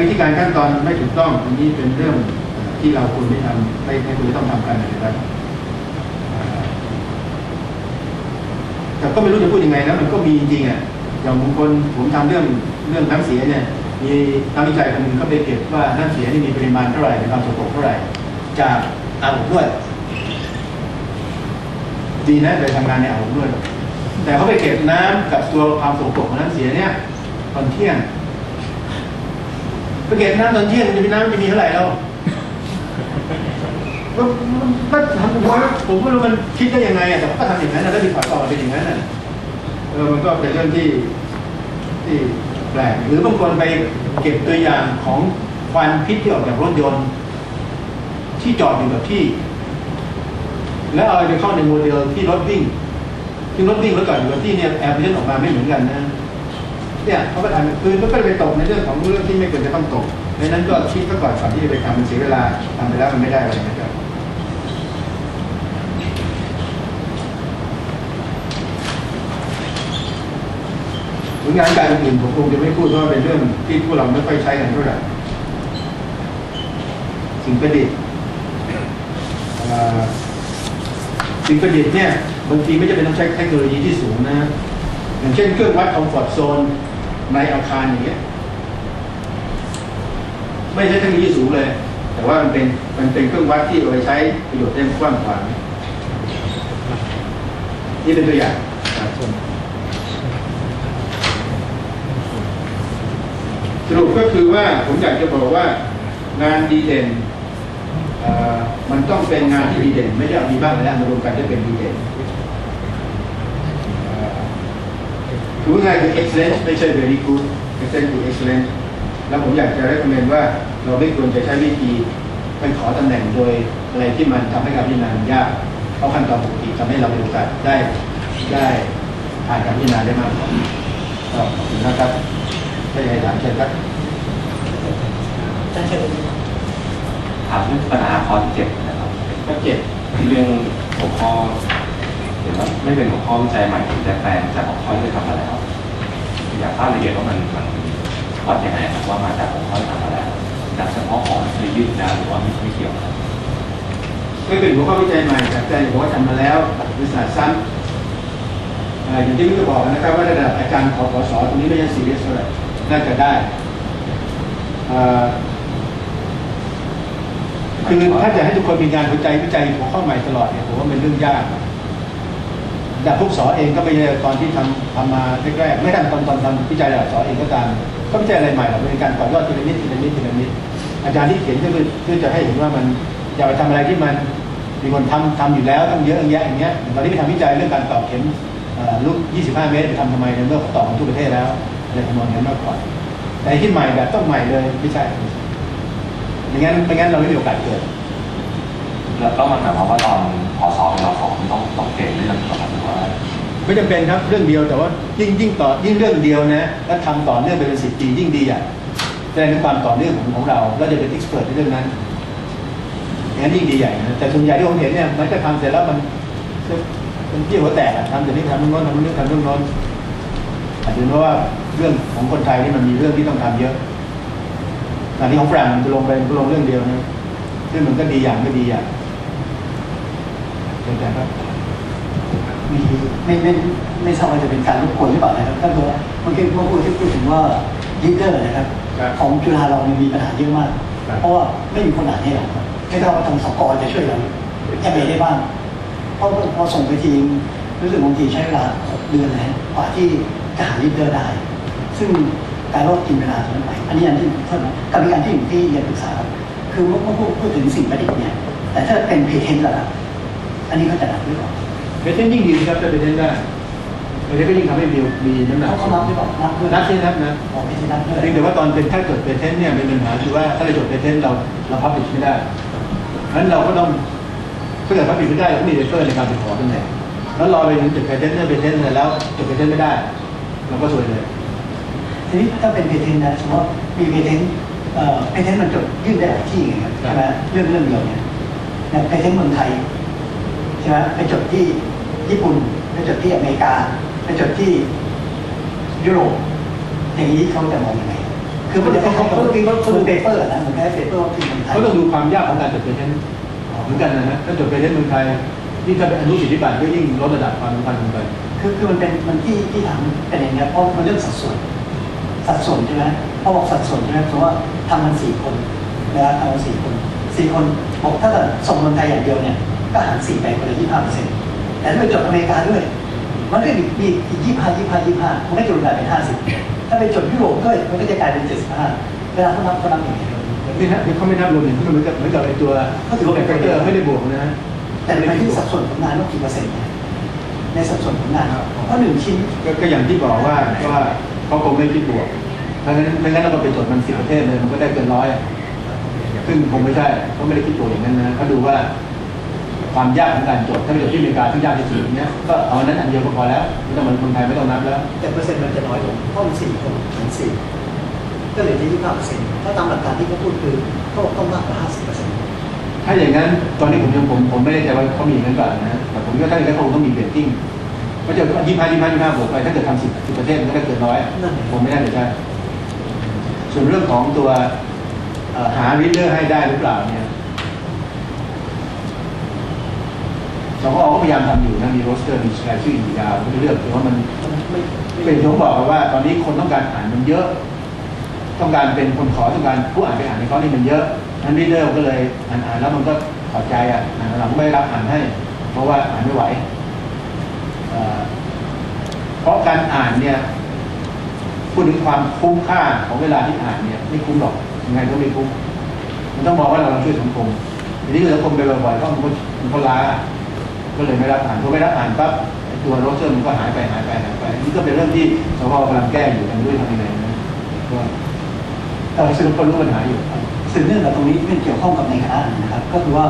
วิธีการขั้นตอนไม่ถูกต้องอันนี้เป็นเรื่องที่เราควรไม่ทำไม่ไม่ควรจะต้องทำกันนะครับแต่ก็ไม่รู้จะพูดยังไงนะมันก็มีจริงๆอะอย่างบางคนผมทำเรื่องเรื่องน้ำเสียเนี่ยมีนักวิจัยคนหนึ่งเขาไปเก็บว่าน้ำเสียนี่มีปริมาณเท่าไหร่ในความสกปรกเท่าไหร่ จากอาบอบนวดดีนะไปทำงานในอาบอบนวดแต่เขาไปเก็บน้ำกับตัวความสกปรกของน้ำเสียเนี่ยตอนเที่ยง ไปเก็บน้ำตอนเที่ยงมันจะมีน้ำจะมีเท่าไหร่แล้วก็ก็ทำผมว่าผมก็รู้มันคิดได้ยังไงอะแต่ก็ทำอย่างนั้นนะแล้วดีกว่าต่อเป็นอย่างนั้นน่ะเออมันก็เป็นเรื่องที่ที่แปลกหรือบางคนไปเก็บตัวอย่างของควันพิษที่ออกจากรถยนต์ ที่จอดอยู่กับที่ แล้วเอาไปเข้าในโมเดลที่รถวิ่งที่รถวิ่งแล้วจอดอยู่กับที่เนี่ยแอร์พิเศษออกมาไม่เหมือนกันนะ เนี่ยเขาก็ทำคือมันก็เลยไปตกในเรื่องของเรื่องที่ไม่ควรจะต้องตกดังนั้นก็คิดก็ก่อนก่อนที่จะไปทำมันเสียเวลาทำไปแล้วมันไม่ได้อะไรนะครับผลงานการอื่นผมคงจะไม่พูดเพราะว่าเป็นเรื่องที่พวกเราไม่ค่อยใช้กันเท่าไหร่สิ่งประดิษฐ์สิ่งประดิษฐ์เนี่ยบางทีไม่จำเป็นต้องใช้เทคโนโลยีที่สูงนะอย่างเช่นเครื่องวัดคอมฟอร์ตโซน ในอาคารอย่างเงี้ย ไม่ใช่เทคโนโลยีสูงเลย แต่ว่ามันเป็นมันเป็นเครื่องวัดที่เอาไปใช้ประโยชน์ได้กว้างขวางนี่เป็นตัวอย่างสรุปก็คือว่าผมอยากจะบอกว่างานดีเด่นมันต้องเป็นงานที่ดีเด่น ไม่ใช่เอามีบ้างแล้วมารวมกันจะเป็นดีเด่นเอ่อ คือง่ายคือ excellent ไม่ใช่ very good excellent คือ excellent แล้วผมอยากจะ recommend ว่าเราไม่ควรจะใช้วิธีไปขอตำแหน่งโดยอะไรที่มันทำให้การพิจารณามันยาก เพราะขั้นตอนปกติทำให้เรามีโอกาสได้ได้ผ่านการพิจารณาได้มากกว่าก็ขอบคุณนะครับถ้าอยากให้ถามเชิญครับท่านเชิญถามเรื่องปัญหาข้อที่เจ็ดนะครับก็เจ็ดที่เรื่องหัวข้อเห็นว่า ไม่เป็นหัวข้อวิจัยใหม่แต่แปลงจากหัวข้อที่ทำมาแล้วอยากทราบละเอียดว่ามันมันวัดยังไงครับว่ามาจากหัวข้อที่ทำมาแล้วจากเฉพาะของที่ยืดนะหรือว่าไม่ไม่เกี่ยวไม่เป็นหัวข้อวิจัยใหม่แต่แต่หัวข้อทำมาแล้วบริษัทซ้ำอย่างที่พี่ก็บอกนะครับว่าระดับอาจารย์ขอขอสอตรงนี้ไม่ใช่ซีเรียสเท่าไรน่าจะได้คือถ้าจะให้ทุกคนมีงานวิจัยวิจัยหัวข้อใหม่ตลอดเนี่ยผมว่าเป็นเรื่องยาก ดับพวกสอเองก็ไม่ใช่ตอนที่ทำทำมาแรกๆไม่ทันตอนตอนทำวิจัยดับสอเองก็ตามก็ไม่ใช่อะไรใหม่หรอกเป็นการต่อยอดทีละนิดทีละนิดทีละนิดอาจารย์ที่เขียนก็คือเพื่อจะให้เห็นว่ามันอย่าไปทำอะไรที่มันมีคนทำทำอยู่แล้วต้องเยอะแยะอย่างเงี้ยตอนนี้ไปทำวิจัยเรื่องการต่อเข็มลูก25 เมตรไปทำทำไมในเมื่อเขาต่อกันทั่วประเทศแล้วอะไรทำนองนั้นมากกว่าแต่ที่ใหม่แบบต้องใหม่เลยไม่ใช่ไม่งั้นไม่งั้นเราไม่มีโอกาสเกิดแล้วก็มันหมายความว่าตอนพอสอบเราสองต้องต้องเก่งเรื่องก่อนหรือว่า ไม่จำเป็นครับเรื่องเดียวแต่ว่ายิ่งยิ่งต่อยิ่งเรื่องเดียวนะแล้วทำต่อเนื่องไปเป็นสิบปียิ่งดีอะแสดงถึงความต่อเนื่องของของเราเราจะเป็นเอ็กซ์เพรสในเรื่องนั้นอย่างนั้นยิ่งดีใหญ่นะแต่ส่วนใหญ่ที่ผมเห็นเนี่ยมันก็ทำเสร็จแล้วมันมันเที่ยวหัวแตกทำเสร็จนี้ทำนู่นโน้นทำนู่นทำนู่นโน้นอาจจะเพราะว่าเรื่องของคนไทยนี่มันมีเรื่องที่ต้องทำเยอะตอนนี้ของฝรั่งมันจะลงไปมันก็ลงเรื่องเดียวนะซึ่งมันก็ดีอย่างไม่ดีอย่างเข้าใจครับ มีไม่ไม่ไม่ทราบว่าจะเป็นการรบกวนหรือเปล่านะครับก็คือเมื่อกี้เมื่อพูดที่พูดถึงว่าลีดเดอร์นะครับครับของจุฬาเราเนี่ยมีปัญหาเยอะมากครับเพราะว่าไม่มีคนอ่านให้เราครับไม่ทราบว่าทางสกอจะช่วยเราแก้ไขได้บ้างเพราะพอส่งไปทีมรู้สึกบางทีใช้เวลาหกเดือนนะกว่าที่จะหาลีดเดอร์ได้ ซึ่งการรอบกินเวลาตรงนั้นไปอันนี้อันที่เท่านั้นกับอีกอันที่หนึ่งที่เรียนปรึกษาครับคือเมื่อพูดพูดถึงสิ่งประดิษฐ์เนี่ยแต่ถ้าเป็นเพเทนต์ล่ะอันนี้ก็จะหนักด้วยก่อน เบเทนยิ่งดีนะครับถ้าเบเทนได้เบเทนก็ยิ่งทำให้มีมีน้ำหนักเขาเขารับหรือเปล่ารับด้วยนับใช่นับนะบอกไม่ใช่รับด้วยเพียงแต่ว่าตอนเป็นถ้าเกิดเบเทนเนี่ยเป็นปัญหาคือว่าถ้าเราจดเบเทนเราเราพับลิชไม่ได้เพราะฉะนั้นเราก็ต้องถ้าเกิดพับลิชไม่ได้เราก็มีเรฟเฟอร์ในการไปขอตำแหน่งแล้วรอไปถึงจดเบเทนเนี่ยเบเทนเสร็จแล้วจดเบเทนไม่ได้เราก็ซวยเลยทีนี้ถ้าเป็นเพเทนนะสมมติว่ามีเพเทนเอ่อเพเทนมันจดยื่นได้หลายที่ไงครับใช่ไหมเรื่องเรื่องเดียวเนี่ยเนี่ยเพเทนเมืองไทยใช่ไหมไปจดที่ ญี่ปุ่นไปจดที่อเมริกาไปจดที่ยุโรปอย่างนี้เขาจะมองยังไงคือมันจะคล้ายๆกับวัคซีนวัคซีนเปเปอร์นะเหมือนกับเปเปอร์วัคซีนเมืองไทยเขาต้องดูความยากของการจดเป็นเทนเหมือนกันนะฮะถ้าจดเป็นเทนเมืองไทยยิ่งถ้าเป็นอนุสิทธิบัตรก็ยิ่งลดระดับความสำคัญลงไปคือคือมันเป็นมันที่ที่ทำเป็นอย่างเงี้ยเพราะมันเรื่องสัดส่วน สัดส่วนใช่ไหมพอบอกสัดส่วนใช่ไหมเพราะว่าทำมันสี่คนนะครับทำมันสี่คนสี่คนบอกถ้าเกิดส่งคนไทยอย่างเดียวเนี่ยก็หารสี่ไปคนละยี่ห้าเปอร์เซ็นต์ แต่ถ้าไปจดอเมริกาด้วย มันก็มีมีอีกยี่ห้ายี่ห้ายี่ห้ามันก็จะรวมกันเป็นห้าสิบถ้าไปจดยุโรปด้วยมันก็จะกลายเป็นเจ็ดสิบห้าเวลาเขานับเขานับอย่างนี้นี่ฮะเขาไม่นับรวมอย่างที่มันเหมือนกับเหมือนกับไอ้ตัวก็ถือว่าเป็นเตอร์ไม่ได้บวกนะฮะแต่ในที่สัดส่วนของงานต้องกี่เปอร์เซ็นต์เนี่ยในสัดส่วนของงานเพราะหนึ่งชิ้นก็ก็อย่างที่บอกว่าว่าเขาคงไม่คิดบวกถ้างั้นไม่งั้นเราก็ไปจดมันสิบประเทศเลยมันก็ได้เกินร้อยซึ่งคงไม่ใช่เขาไม่ได้คิดบวกอย่างนั้นนะเขาดูว่า ความยากของการจดถ้าไปจดที่อเมริกาที่ยากที่สุดเนี้ยก็เอาอันนั้นอันเดียวก็พอแล้วไม่ต้องเหมือนคนไทยไม่ต้องนับแล้ว แต่เปอร์เซ็นต์มันจะน้อยลงเพราะมันสี่คนหารสี่ก็เหลือที่ยี่สิบห้าเปอร์เซ็นต์ถ้าตามหลักการที่เขาพูดคือก็ต้องมากกว่าห้าสิบเปอร์เซ็นต์ถ้าอย่างนั้นตอนนี้ผมยังผมผมไม่แน่ใจว่าเขามีอย่างนั้นก่อนนะแต่ผมก็ถ้าอย่างนั้นเขาคงต้องมีเบรกกิ้งก็จะยี่ห้ายี่ห้ายี่ห้าบวกไปถ้าเกิดทำสิบสิบประเทศมันก็ได้เกินร้อยผมไม่แน่ใจใช่ส่วนเรื่องของตัวเอ่อหารีดเดอร์ให้ได้หรือเปล่าเนี่ย สองอก็พยายามทำอยู่นะมีโรสเตอร์มีรายชื่ออยู่ยาวไม่เลือกแต่ว่ามันเป็นที่ผมบอกว่า ตอนนี้คนต้องการอ่านมันเยอะ ต้องการเป็นคนขอต้องการผู้อ่านไปอ่านในเขานี่มันเยอะนั้นรีเดอร์ก็เลยอ่านอ่านแล้วมันก็พอใจอะอ่านหลังไม่รับอ่านให้ เพราะว่าอ่านไม่ไหวเพราะการอ่านเนี่ยพูดถึงความคุ้มค่าของเวลาที่อ่านเนี่ยไม่คุ้มหรอกยังไงก็ไม่คุ้มมันต้องมองว่าเราช่วยสังคมทีนี้สังคมไปบ่อยๆก็มันก็มันก็ล้า ก็เลยไม่รับอ่านพอไม่รับอ่านปั๊บตัวโรเตอร์มันก็หายไปหายไปหายไปนี่ก็เป็นเรื่องที่สวกำลังแก้อยู่ทำด้วยทำยังไงนะก็เราซึ่งก็รู้ปัญหาอยู่สืบเนื่องกับตรงนี้ที่เป็นเกี่ยวข้องกับในคณะนะครับ ก็คือว่า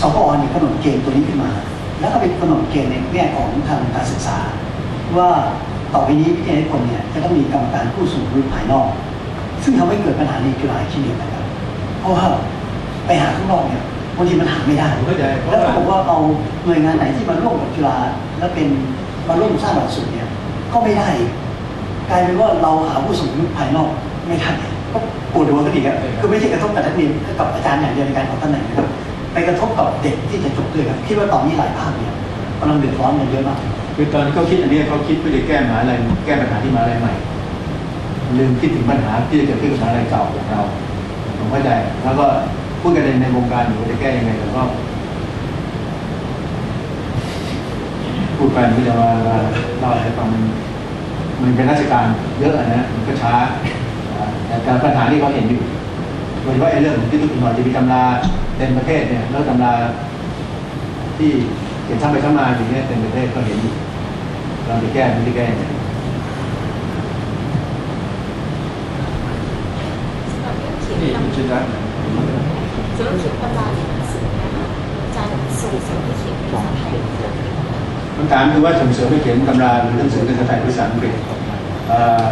สปอเนี่ยกำหนดเกณฑ์ตัวนี้ขึ้นมา แล้วก็เป็นกำหนดเกณฑ์ในแง่ของทางการศึกษา ว่าต่อไปนี้วิทยานิพนเนี่ยจะต้องมีกรรมการผู้สูงรู้ภายนอก ซึ่งทำให้เกิดปัญหาในจุฬาที่นี่นะครับเพราะว่าไปหาข้างนอกเนี่ย บางทีมันหาไม่ได้ผมเข้าใจเพราะแล้วว่าถ้าบอกว่าเอาหน่วยงานไหนที่มาร่วมกับจุฬาแล้วเป็นมาร่วมสร้างหลักสูตรเนี่ยก็ไม่ได้ กลายเป็นว่าเราหาผู้สูงอายุภายนอกไม่ได้ก็ปวดหัวกันอีกอะคือไม่ใช่กระทบกับนักเรียนกับอาจารย์อย่างเดียวในการขอตำแหน่งนะครับไปกระทบกับเด็กที่จะจบด้วยครับคิดว่าตอนนี้หลายภาคเนี่ยกำลังเดือดร้อนกันเยอะมาก คือตอนที่เขาคิดอันนี้เขาคิดเพื่อจะแก้มหาอะไรแก้ปัญหาที่มหาอะไรใหม่ ลืมคิดถึงปัญหาที่จะเกิดขึ้นกับมหาอะไรเก่าของเราผมเข้าใจแล้วก็ พูดกันในในวงการอยู่ว่าจะแก้ยังไงแต่ก็พูดไปมันก็จะมาเล่าให้ฟังมันมันเป็นราชการเยอะอะนะมันก็ช้าแต่การปัญหาที่เขาเห็นอยู่โดยเฉพาะไอ้เรื่องที่ทุกคนจะมีตำราเต็มประเทศเนี่ยแล้วตำราที่เขียนซ้ำไปซ้ำมาอย่างเงี้ยเต็มประเทศก็เห็นอยู่เราจะแก้ไม่ได้แก้ยังไงสำหรับเรื่องเขียนนี่ตำคุณชินรั ตน์สำหรับเขียนตำราในหนังสือนะคะอาจส่งเสริมให้เขียนเป็นภาษาไทยหรือภาษาอังกฤษคำถามคือว่าส่งเสริมให้เขียนตำราหรือหนังสือเป็นภาษาไทยภาษาอังกฤษเอ่อ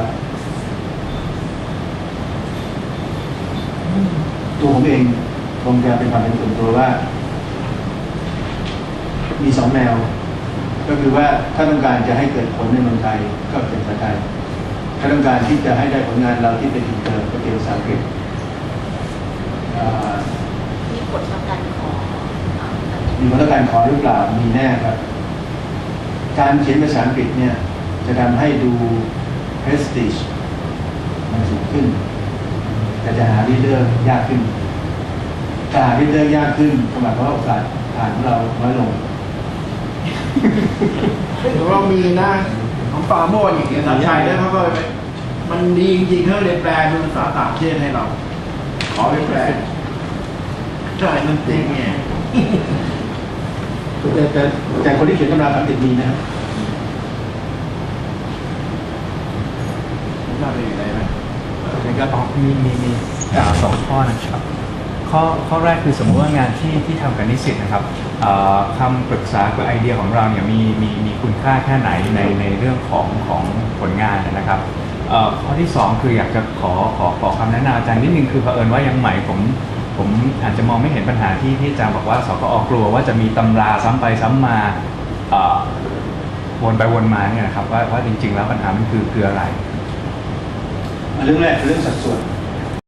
ตัวผมเองคงจะเป็นความเป็นส่วนตัวว่า มีสองแนว ก็คือว่าถ้าต้องการจะให้เกิดผลในเมืองไทยก็เขียนภาษาไทย ถ้าต้องการที่จะให้ได้ผลงานเราที่เป็นอินเตอร์ก็เขียนภาษาอังกฤษเอ่อ มีกฎทางการขออ่า มีมาตรการขอหรือเปล่ามีแน่ครับ การเขียนภาษาอังกฤษเนี่ย จะทำให้ดู prestige มันสูงขึ้น แต่จะหารีเดอร์ยากขึ้นจะหารีเดอร์ยากขึ้นก็หมายความว่าโอกาสผ่านของเราน้อยลงเรามีนะของปราโมดอย่างเงี้ยสาชัยเนี่ยเขาก็ไปมันดีจริงๆเขาเลยแปลเป็นภาษาต่างประเทศให้เรา ขอไปแปลใช่มันจริงไง แต่แต่คนที่เขียนตำราภาษาอังกฤษมีนะครับน่าเป็นยังไงไหมก็อ๋อมีมีมีอ่าสองข้อนะครับข้อข้อแรกคือสมมุติว่างานที่ที่ทำกับนิสิตนะครับอ่าคำปรึกษาคือไอเดียของเราเนี่ยมีมีมีคุณค่าแค่ไหนในในเรื่องของของผลงานนะครับข้อที่สองคืออยากจะขอขอขอคำแนะนำอาจารย์นิดนึงคือเผอิญว่ายังใหม่ผม ผมอาจจะมองไม่เห็นปัญหาที่ที่อาจารย์บอกว่าสกอกลัวว่าจะมีตำราซ้ำไปซ้ำมาวนไปวนมาเนี่ยนะครับว่าว่าจริง ๆ แล้วปัญหามันคือคืออะไร เรื่องแรกคือเรื่องสัดส่วน